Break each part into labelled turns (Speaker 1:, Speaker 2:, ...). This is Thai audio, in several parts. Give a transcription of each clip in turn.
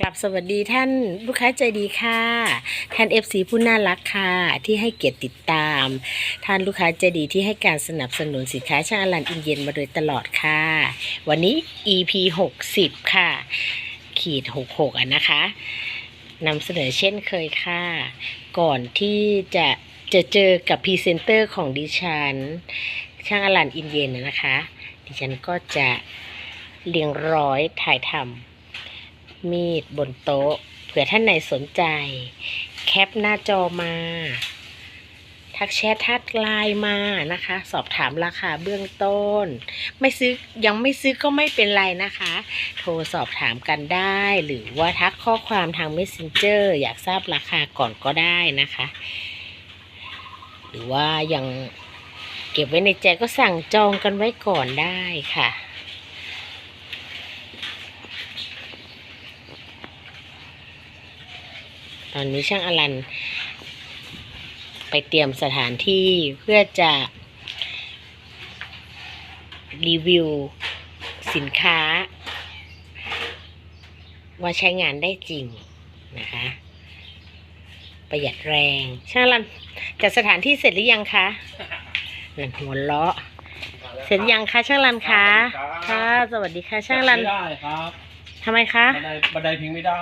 Speaker 1: กลับสวัสดีท่านลูกค้าใจดีค่ะ ท่าน FC ผู้น่ารักค่ะ ที่ให้เกียรติติดตาม ท่านลูกค้าใจดีที่ให้การสนับสนุนสินค้าช่างอลันอินเย็นมาโดยตลอดค่ะ วันนี้ EP 60 ค่ะ ขีด 66อะนะคะนำเสนอเช่นเคยค่ะ ก่อนที่จะจะเจอกับพรีเซนเตอร์ของดิฉัน ช่างอลันอินเย็นนะนะคะ ดิฉันก็จะเรียงร้อยถ่ายทำ มีดบนโต๊ะ เผื่อท่านไหนสนใจ แคปหน้าจอมา ทักแชททักไลน์มานะคะ สอบถามราคาเบื้องต้น ไม่ซื้อยังไม่ซื้อก็ไม่เป็นไรนะคะ โทรสอบถามกันได้ หรือว่าทักข้อความทาง Messenger อยากทราบราคาก่อนก็ได้นะคะ หรือว่ายังเก็บไว้ในใจก็สั่งจองกันไว้ก่อนได้ค่ะ ตอนนี้ช่างอลัน ไปเตรียมสถานที่เพื่อจะ รีวิวสินค้า ว่าใช้งานได้จริงนะคะ ประหยัดแรง ช่างอลันจัดสถานที่เสร็จหรือยังคะนั่นหัวเราะเสร็จยังคะช่างรันคะ ค่ะ สวัสดีค่ะช่างรัน
Speaker 2: ไม่ได้ครับ
Speaker 1: ทำไมคะ
Speaker 2: บันไดบันไดพิงไม่ได้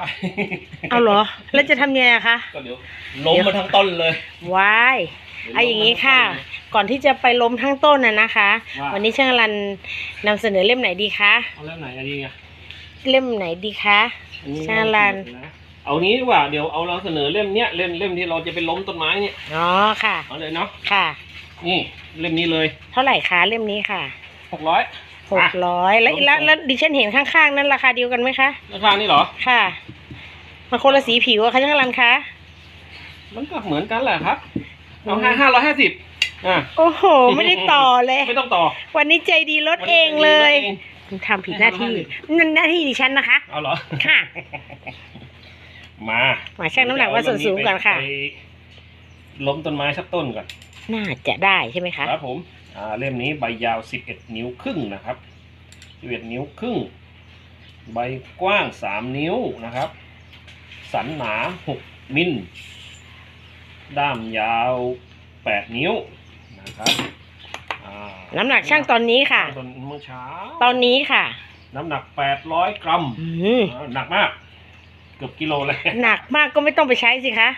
Speaker 1: เอาเหรอ แล้วจะทำยังไงอะคะ
Speaker 2: ก็เดี๋ยวล้มมาทั้งต้นเลย
Speaker 1: ว้ายเอาอย่างนี้ค่ะ ก่อนที่จะไปล้มทั้งต้นน่ะนะคะ
Speaker 2: ว่า
Speaker 1: วันนี้ช่างรันนำเสนอเล่มไหนดีคะ
Speaker 2: เอาเล่มไหนอะดีอะ
Speaker 1: เล่มไหนดีคะ
Speaker 2: อันนี้
Speaker 1: ช่างรันะ
Speaker 2: เอานี้ดีกว่าเดี๋ยวเอาเราเสนอเล่มเนี้ยเล่มเล่มที่เราจะไปล้มต้นไม้เนี่ย
Speaker 1: อ๋อค่ะ
Speaker 2: เอาเลยเนาะ
Speaker 1: ค่ะ
Speaker 2: นี่เล่มนี้เลย
Speaker 1: เท่าไหร่คะเล่มนี้ค่ะ
Speaker 2: หกร้อย
Speaker 1: หกร้อยแล้วแล้วแล้วดิฉันเห็นข้างๆ นั้นราคาเดียวกันไหมคะ
Speaker 2: ราคานี่เหรอ
Speaker 1: ค่ะ มันคนละสีผิวอะคะช่างรันคะ
Speaker 2: มันก็เหมือนกันแหละครับเอา
Speaker 1: อืม
Speaker 2: ห้าห้าร้อยห้าสิบอะ
Speaker 1: โอ้โห ไม่ได้ต่อเลย
Speaker 2: ไม่ต้องต่อ
Speaker 1: วันนี้ใจดีลดเองเลย
Speaker 2: วันนี้เอง
Speaker 1: ทำผิดหน้าที่นั่นหน้าที่ดิฉันนะคะ
Speaker 2: เอาเหรอ
Speaker 1: ค่ะ
Speaker 2: มา
Speaker 1: มาชั่งน้ำหนักว่าส่วนสูงก่อนค่ะ
Speaker 2: ไปล้มต้นไม้สักต้นก่อน
Speaker 1: น่าจะได้ใช่ไหมคะ
Speaker 2: ครับผมอ่า เล่มนี้ใบยาว 11 นิ้วครึ่งนะครับ 11 นิ้วครึ่ง ใบกว้าง 3 นิ้วนะครับ สันหนา 6 มิล ด้ามยาว 8 นิ้วนะครับอ่า
Speaker 1: น้ำหนักช่างตอนนี้ค่ะ
Speaker 2: ตอนเมื่อเช้า
Speaker 1: ตอนนี้ค่ะ
Speaker 2: น้ำหนัก 800 กรัม
Speaker 1: อืม
Speaker 2: อ่าหนักมาก เกือบกิโลเลย
Speaker 1: หนักมากก็ไม่ต้องไปใช้สิคะ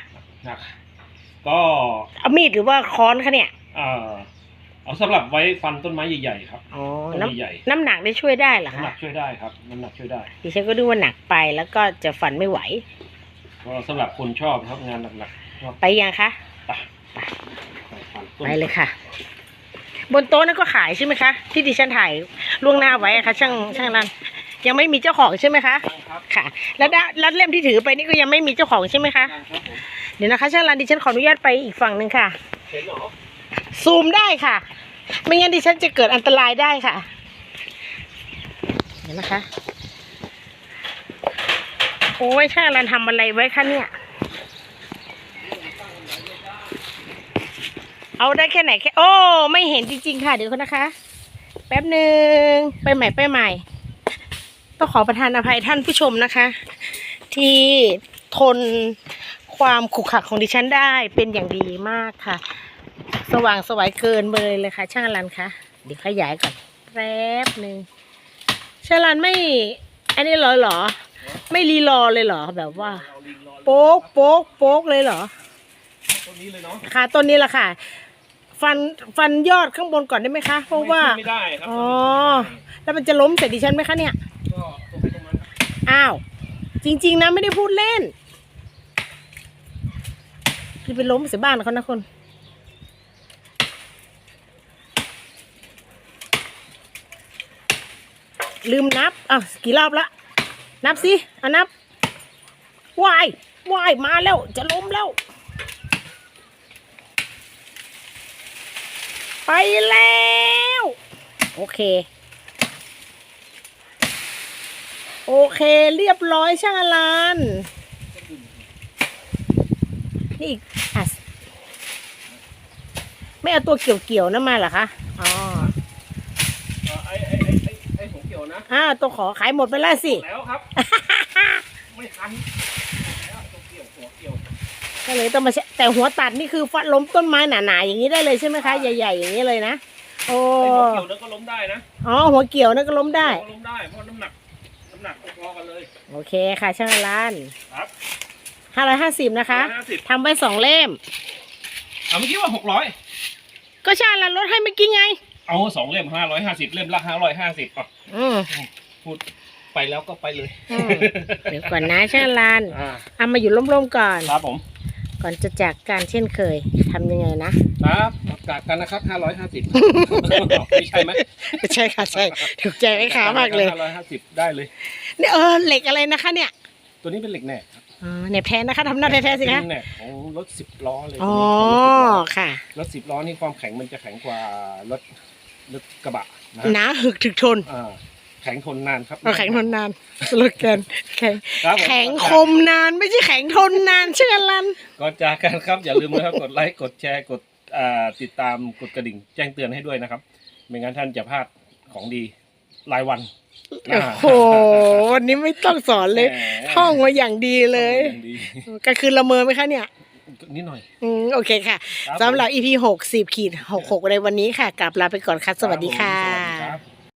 Speaker 2: หนัก ก็
Speaker 1: เอามีดหรือว่าค้อนคะเนี่ย
Speaker 2: เอ่อ เอาสำหรับไว้ฟันต้นไม้ใหญ่ๆครับ
Speaker 1: อ๋อ
Speaker 2: ต้น
Speaker 1: น้
Speaker 2: ใหญ่ำ
Speaker 1: น้ำหนักได้ช่วยได้เหรอ
Speaker 2: น้ำหนั
Speaker 1: คะ
Speaker 2: กช่วยได้ครับน้ำหนักช่วยได้
Speaker 1: ดิฉันก็ดูว่าหนักไปแล้วก็จะฝันไม่ไหว
Speaker 2: ก็สำหรับคนชอบครับงานหนักๆชอบ
Speaker 1: ไปยังคะ
Speaker 2: ไปไปฟันต้น
Speaker 1: ไปเลยค่ะ บนโต๊ะนั่นก็ขายใช่ไหมคะ ที่ดิฉันถ่ายล่วงหน้าไว้อะคะช่างช่างรันยังไม่มีเจ้าของใช่ไหมคะ
Speaker 2: ครับ
Speaker 1: ค่ะ แล้วด้าแล้วเล่มที่ถือไปนี่ก็ยังไม่มีเจ้าของใช่ไหมคะ
Speaker 2: ครับผม
Speaker 1: เดี๋ยวนะคะช่างรันดิฉันขออนุญาตไปอีกฝั่งหนึ่งค่ะ
Speaker 2: เห็นเหรอ
Speaker 1: ซูมได้ค่ะ ไม่งั้นดิฉันจะเกิดอันตรายได้ค่ะเดี๋ยวนะคะ โอ้ยช่างรันทำอะไรไว้คะเนี่ย เอาได้แค่ไหนแค่ โอ้ ไม่เห็นจริง ๆ ค่ะ เดี๋ยวคนนะคะ แป๊บหนึ่งไปใหม่ไปใหม่ ต้องขอประทานอภัยท่านผู้ชมนะคะ ที่ทนความขรุขระของดิฉันได้เป็นอย่างดีมากค่ะ ว่างสวยเกินไปเลยเลยค่ะ ช่างอลันคะเดี๋ยวขยายก่อนแป๊บหนึ่งช่างอลันไม่ อันนี้เหรอเหรอ ไม่รีรอเลยเหรอแบบว่า
Speaker 2: เอาลิงรอ
Speaker 1: โป๊กโป๊กโป๊กเลยเหรอ
Speaker 2: ต้นนี้เลยเนาะ
Speaker 1: ค่ะต้นนี้แหละค่ะ ฟันฟันยอดข้างบนก่อนได้ไหมคะ เพราะว่า
Speaker 2: ไม่ได้ครับ
Speaker 1: อ๋อแล้วมันจะล้มใส่ดิฉันไหมคะเนี่ย
Speaker 2: ก็ตรงไปตรงนั้นครับ
Speaker 1: อ้าวจริง ๆนะไม่ได้พูดเล่นจะไปล้มใส่บ้านเขานะคน ลืมนับอะกี่รอบละ นับสิอะนับวายวายมาแล้ว จะล้มแล้ว ไปแล้ว โอเค โอเค เรียบร้อยช่างอลันนี่อีกอะไม่เอาตัวเกี่ยวๆนั่นมาเหรอคะ อ๋อ
Speaker 2: อ้า
Speaker 1: วตัวขอขายหมดไปแล้วสิ
Speaker 2: แล้วครับ ไม่ทันก็
Speaker 1: เลยต้องมาใช้แต่หัวตัดนี่คือฟัดล้มต้นไม้หนาๆอย่างนี้ได้เลยใช่ไหมคะ ใหญ่ๆอย่างนี้เลยนะ โอ้
Speaker 2: หัวเกี่ยวนั่นก็ล้มได้นะ
Speaker 1: อ๋อหัวเกี่ยวนั่นก็ล้มได้
Speaker 2: ล้มได้เพราะน้ำหนักน้ำหนักพอๆกันเลย
Speaker 1: โอเคค่ะช่างร้าน
Speaker 2: ครับ
Speaker 1: ห้าร้อยห้าสิบนะคะ
Speaker 2: ห้าสิบ
Speaker 1: ทำไปสองเล่ม
Speaker 2: อ่เมื่อกี้ว่าหกร้อย
Speaker 1: ก็ช่างร้านลดให้เมื่อกี้ไง
Speaker 2: เอาสองเล่มห้าร้อยห้าสิบเล่มละห้าร้อยห้าสิบอะ
Speaker 1: อืม
Speaker 2: พูดไปแล้วก็ไปเลย
Speaker 1: อืมเดี๋ยวก่อนนะช่างอลัน
Speaker 2: อ่า
Speaker 1: เอามาอยู่ร่มๆก่อน
Speaker 2: ครับผม
Speaker 1: ก่อนจะจากการเช่นเคยทำยังไงนะ
Speaker 2: ครับกากกันนะครับห้าร้อยห้าสิบไม่ใช่ไหม
Speaker 1: ใช่ค่ะใช่ถูกใจไหมคะมากเลย
Speaker 2: ห้าร้อยห้าสิบได้เลย
Speaker 1: เนี่ยเออเหล็กอะไรนะคะ เนี่ย
Speaker 2: ตัวนี้เป็นเหล็กแหนกครับ
Speaker 1: อ๋อเนี่ยแพ้นะคะทำหน้าแท้ๆสิคะ
Speaker 2: เป็นแหนกของรถสิบล้อเลย
Speaker 1: อ๋อ
Speaker 2: ตัวนี้
Speaker 1: ค่ะ
Speaker 2: รถสิบล้อนี่ความแข็งมันจะแข็งกว่ารถ รถกระบะนะ
Speaker 1: หนาหึกถึกทน
Speaker 2: อ่าแข็งทนนานครับ
Speaker 1: เอาแข็งทนนานสโลแกนแข็ง
Speaker 2: ครับผม
Speaker 1: แข็งคมนานไม่ใช่แข็งทนนานเชื่อลัน
Speaker 2: ก่อนจากกันครับ อย่าลืมนะครับ กดไลค์กดแชร์กดอ่าติดตามกดกระดิ่งแจ้งเตือนให้ด้วยนะครับ ไม่งั้นท่านจะพลาดของดีรายวัน
Speaker 1: โอ้โหวันนี้ไม่ต้องสอนเลย
Speaker 2: แหม
Speaker 1: ท่องมาอย่างดีเลย
Speaker 2: ท่องมาอางดี
Speaker 1: กลางคืนละเมอไหมคะเนี่ย
Speaker 2: นิดหน่อย
Speaker 1: อืมโอเคค่ะ
Speaker 2: ครับ
Speaker 1: สำหรับ EP หกสิบขีดหกหกในวันนี้ค่ะกลับลาไปก่อนค่ะ สวัสดีค่ะ
Speaker 2: สวัสดีครับ